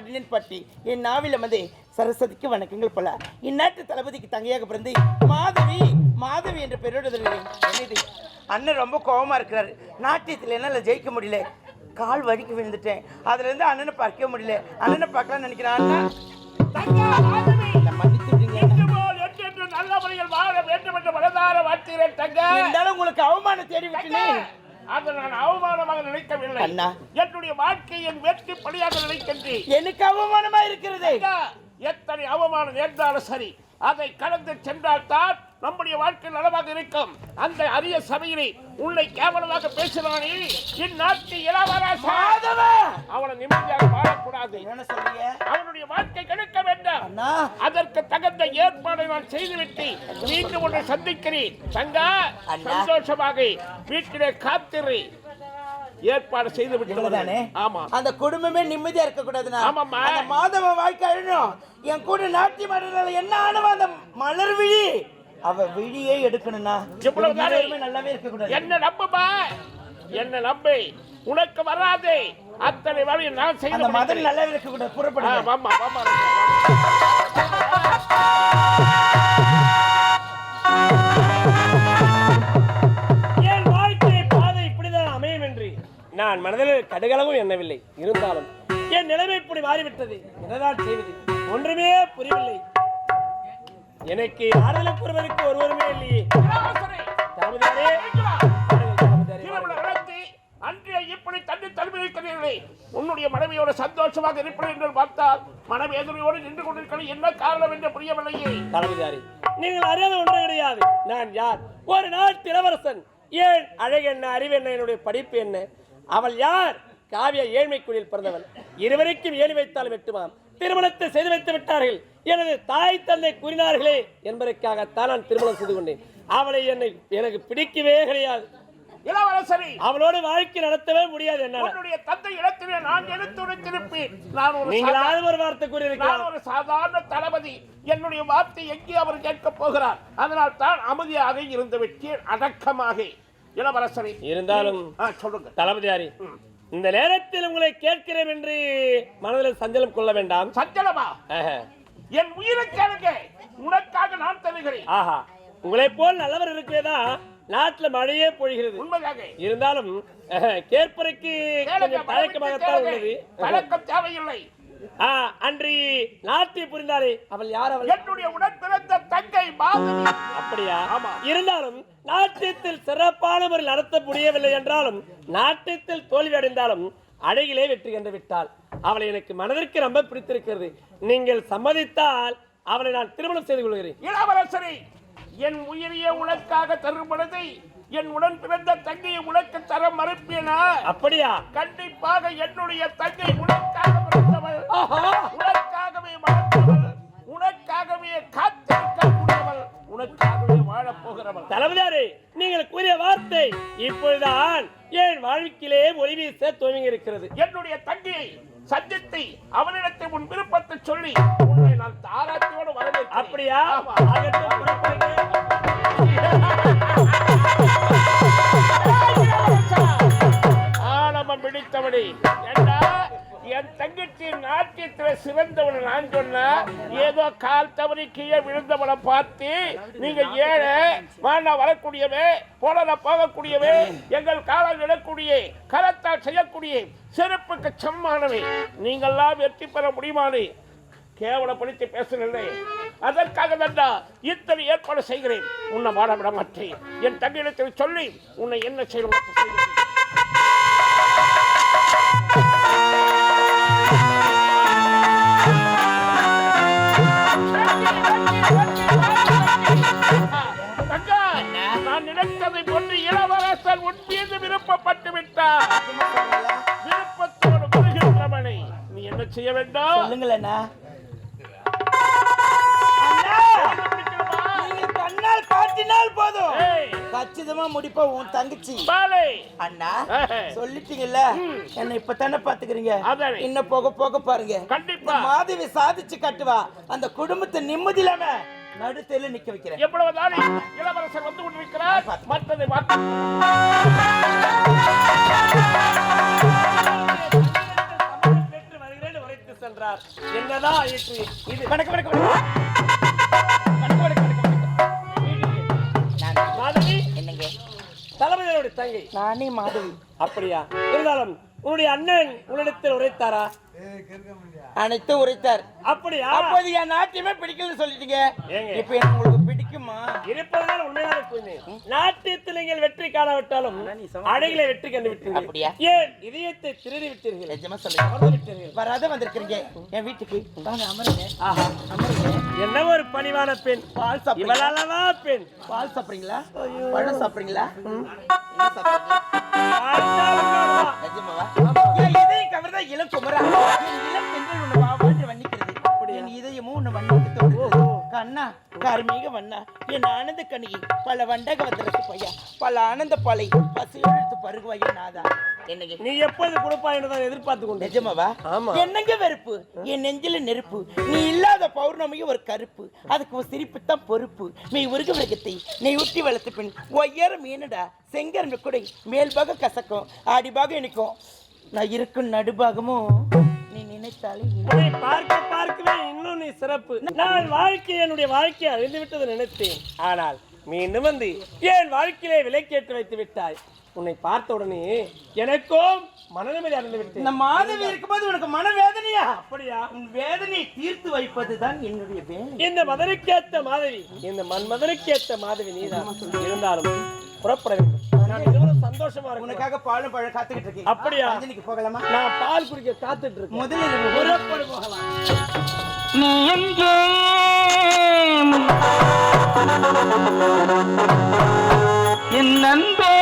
பட்டினின் பட்டி என் நாவில வந்து சரஸ்வதிக்கு வணக்கங்கள் போல. இந்நாட்டு தளபதிக்கு தங்கையாக பிறந்து மாதவி மாதவி என்ற பெயரோடு என்னது? அண்ணன் ரொம்ப கோவமா இருக்கிறாரு. நாட்டியத்தில் என்னால் ஜெயிக்க முடியல. கால் வழிக்கு விழுந்துட்டேன். அதுல இருந்து அண்ணனை பார்க்க முடியல. அண்ணனை பார்க்கலாம்னு நினைக்கிறேன். அண்ணா. என்னை மன்னிச்சுடுங்க. அண்ணா. இன்று போல் என்றென்று நல்ல முறையில் வாழ வேண்டும் என்று மனதார வாழ்த்துகிறேன் தங்க. இருந்தாலும் உங்களுக்கு அவமானம் விட்டேன் அதை நான் அவமானமாக நினைக்கவில்லை. அண்ணா. என்னுடைய வாழ்க்கை என் வெற்றி பலியாக நினைக்கின்றேன். எனக்கு அவமானமா இருக்கிறது. எத்தனை அவமானம் நேர்ந்தாலும் சரி அதை கடந்து சென்றால்தான் நம்முடைய வாழ்க்கை நலமாக இருக்கும். அந்த அரிய சபையிலே உன்னை கேவலமாக பேசினானே இந்நாட்டு இளவரசா மாதவா! அவனை நிம்மதியாக வாழக்கூடாது. அவனுடைய வாழ்க்கை கெடுக்க வேண்டாம். அதற்கு தகுந்த ஏற்பாடை நான் செய்துவிட்டு மீண்டும் ஒன்று சந்திக்கிறேன். தங்கா அண்ணா. சந்தோஷமாக வீட்டிலே காத்திரு. ஏற்பாடு செய்து இவ்வளவுதானே விட்டு ஆமா. அந்த குடும்பமே நிம்மதியா இருக்க கூடாதுண்ணா ஆமாம்மா. அந்த மாதவ வாழ்க்கை அழணும் என் கூட நாட்டியம் என்ன ஆனவன் அந்த மலர் விழி. அவ விழியே எடுக்கணும்னா நல்லாவே இருக்க கூடாது என்ன நம்புமா? என்ன நம்பு. உனக்கு வராது. அத்தனை வழி நான் செய்து அந்த மதம் முடிக்கிறேன். நல்லா இருக்க கூட ஆ, புறப்படுங்க வாம்மா, வாம்மா. என் வாழ்க்கை பாதை இப்படிதான் அமையும் என்று நான் மனதில் கடுகளவும் எண்ணவில்லை. இருந்தாலும் என் நிலைமை இப்படி மாறிவிட்டது. என்னதான் செய்வது? ஒன்றுமே புரியவில்லை. எனக்கு ஆறுதல் கூறுவதற்கு ஒருவருமே இல்லையே. தாமதாரே அன்றைய இப்படி தண்ணி தழுவிருக்கிறீர்களே உன்னுடைய மனைவியோட சந்தோஷமாக இருப்பது என்று பார்த்தால் மனைவி எதிரியோடு நின்று கொண்டிருக்கிறது என்ன காரணம் என்று புரியவில்லையே. தளபதியாரே நீங்கள் அறியாத ஒன்று கிடையாது. நான் யார்? ஒரு நாட்டு இளவரசன் ஏன் அழகு என்ன அறிவு என்ன என்னுடைய படிப்பு என்ன? அவள் யார்? காவிய ஏழ்மைக்குடியில் பிறந்தவள். இருவருக்கும் ஏறி வைத்தாலும் வெட்டுமாம் திருமணத்தை செய்து வைத்து விட்டார்கள். எனது தாய் தந்தை கூறினார்களே என்பதற்காகத்தான் நான் திருமணம் செய்து கொண்டேன். அவளை என்னை எனக்கு பிடிக்கவே கிடையாது. இளவரசரி அவளோடு வாழ்க்கை நடத்தவே முடியாது என்னால. உன்னுடைய தந்தை இடத்திலே நான் எடுத்துரைத்திருப்பேன் நான் ஒரு நீங்களாவது ஒரு வார்த்தை நான் கூறியிருக்கலாம் ஒரு சாதாரண தளபதி. என்னுடைய வார்த்தை எங்கே அவர் கேட்க போகிறார்? அதனால் தான் அமைதியாக இருந்து விட்டேன். அடக்கமாக. இளவரசரை. இருந்தாலும் சொல்லுங்க தளபதியாரி இந்த நேரத்தில் உங்களை கேட்கிறேன் என்று மனதில் சஞ்சலம் கொள்ள வேண்டாம். சஞ்சலமா. என் உயிரை கேளுங்க. உனக்காக நான் தருகிறேன். ஆஹா. உங்களை போல் நல்லவர் இருக்கேதான் நாட்டுல மழையே பொழிகிறது. உண்மையாக இருந்தாலும் கேட்பதற்கு கொஞ்சம் தயக்கமாகத்தான் கேளுங்க. உள்ளது. தயக்கம் தேவையில்லை. அன்றி நாட்டை புரிந்தாரே அவள் யார் அவள்? என்னுடைய உடன் பிறந்த தங்கை அப்படியா? ஆமா. இருந்தாலும் நாட்டியத்தில் சிறப்பான முறையில் நடத்த முடியவில்லை என்றாலும் நாட்டியத்தில் தோல்வி அடைந்தாலும் அழகிலே வெற்றி கண்டு விட்டாள் அவளை எனக்கு மனதிற்கு ரொம்ப பிடித்திருக்கிறது. நீங்கள் சம்மதித்தால் அவளை நான் திருமணம் செய்து கொள்கிறேன். இளவரசரை என் உயிரிய உனக்காக தரும் பொழுது என் உடன் பிறந்த தங்கையை உனக்கு தர மறுப்பேனா அப்படியா? கண்டிப்பாக என்னுடைய தங்கை உனக்காக பிறந்தவள். வாழப் போகிறவள் தளபதியாரே நீங்கள் கூறிய வார்த்தை இப்பொழுதுதான் என் வாழ்க்கையிலே ஒளி வீச துவங்கி இருக்கிறது என்னுடைய தங்கையை சந்தித்து அவனிடத்தை உன் விருப்பத்தை சொல்லி உன்னை நான் தாராட்டியோடு வரவேற்கிறேன். அப்படியா? என் நாட்டியத்துல சிறந்தவனை நான் சொன்ன ஏதோ கால் தவறி கீழே விழுந்தவனை பார்த்து நீங்க ஏழை வாழ வரக்கூடியவே போல போகக்கூடியவே எங்கள் காலம் விடக்கூடிய கரத்தால் செய்யக்கூடிய சிறப்புக்கு சம்மானவை நீங்கள்லாம் வெற்றி பெற முடியுமானே? கேவலப்படுத்தி பேசவில்லை அதற்காக தண்டா இத்தனை ஏற்பாடு செய்கிறேன். உன்னை வாழ விட மாட்டேன். என் தங்கையிடத்தில் சொல்லி உன்னை என்ன செய்யணும்? செய்ய வேண்டும்? நீங்க கண்ணால் காட்டினால் போதும். கச்சிதமா முடிப்பா உன் தங்கச்சி. அண்ணா சொல்லிட்டீங்கல்ல? என்ன இப்பதானே பாத்துக்கிறீங்க அதானே. இன்னும் போக போக பாருங்க. கண்டிப்பா. மாதவி சாதிச்சு காட்டுவா. அந்த குடும்பத்தை நிம்மதி இல்லாம நடுத்தேல நிக்க வைக்கிறேன். எவ்வளவு தானே இளவரசர் வந்து கொண்டிருக்கிறார்? மற்றதை என்னதான் ஆயிற்று இது வணக்கம் வணக்கம் வணக்கம். வணக்கம் வணக்கம் வணக்கம் நான் மாதவி? என்னங்க? தளபதியோட தங்கை. நானே மாதவி. அப்படியா? இருந்தாலும் உன்னுடைய அண்ணன் உன்னிடத்தில் உரைத்தாரா? அனைத்தும் உரைத்தார். அப்படியா? அப்போது என் நாட்டியமே பிடிக்கலன்னு சொல்லிட்டீங்க? இப்ப உங்களுக்கு பிடிக்குமா இருப்பதுதான் உண்மையான கூறினேன் நாட்டியத்தில் நீங்கள் வெற்றி காணாவிட்டாலும் அழகிலே வெற்றி கண்டு விட்டீர்கள் அப்படியா? ஏன்? இதயத்தை திருடி விட்டீர்கள். நிஜமா சொல்லுங்க. மறந்து விட்டீர்கள் வராத வந்திருக்கிறீங்க. என் வீட்டுக்கு வாங்க அமருங்க. ஆஹா. அமருங்க என்ன ஒரு பணிவான பெண். பால் சாப்பிடுறீங்களா? இவளல்லவா பெண்? பால் சாப்பிடுறீங்களா? பழம் சாப்பிடுறீங்களா? இளம் குமரா. என் இளம் தென்றல் உன்னை வா வான்னு வர்ணிக்கிறது. என் இதயமும் உன்னை தோன்றுகிறது. கண்ணா கார்மீக வண்ணா என் ஆனந்த கனி பல வண்டக வந்தரசு பையா பல ஆனந்த பாலை பசியோடு எடுத்து பருகுவாயோ நாதா. என்னங்க? நீ எப்போது கொடுப்பாய் என்று தான் எதிர்பார்த்து கொண்டேன் நிஜமாவா? ஆமா. என்னங்க வெறுப்பு? என் நெஞ்சில நெருப்பு. நீ இல்லாத பௌர்ணமியும் ஒரு கருப்பு. அதுக்கு ஒரு சிரிப்பு தான் பொறுப்பு. நீ உருகு விளக்கத்தை நீ ஊட்டி வளர்த்த பின் ஒய்யார மீனடா செங்கரண்டு குடை மேல்பாக கசக்கும் ஆடிபாக இனிக்கும். நான் இருக்கும் நடுபாகமும் நீ நினைத்தாலே பார்க்க நீ சிறப்பு. நான் வாழ்க்கை என்னுடைய வாழ்க்கையை அழிந்து விட்டது நினைத்தேன். ஆனால் மீண்டும் வந்து என் வாழ்க்கையிலே விலைக்கேற்று வைத்து விட்டாய்? உன்னை பார்த்த உடனே எனக்கும் மனநிலை அடைந்து விட்டேன் இந்த மாதவி இருக்கும்போது உனக்கு மனவேதனையா? அப்படியா? உன் வேதனையை தீர்த்து வைப்பதுதான் என்னுடைய வேலை. இந்த மதனுக்கேத்த மாதவி இந்த மண் மதனுக்கேத்த மாதவி நீதான். இருந்தாலும் புறப்பட வேண்டும். சந்தோஷமா இருக்கேன் உனக்காக பாலும் பழம் காத்துக்கிட்டு இருக்கேன் அப்படியா? அஞ்சலிக்கு போகலாமா? நான் பால் குடிக்க காத்துட்டு இருக்கேன். முதலில் புறப்படு போகலாம். நீ எங்கே என் நண்பே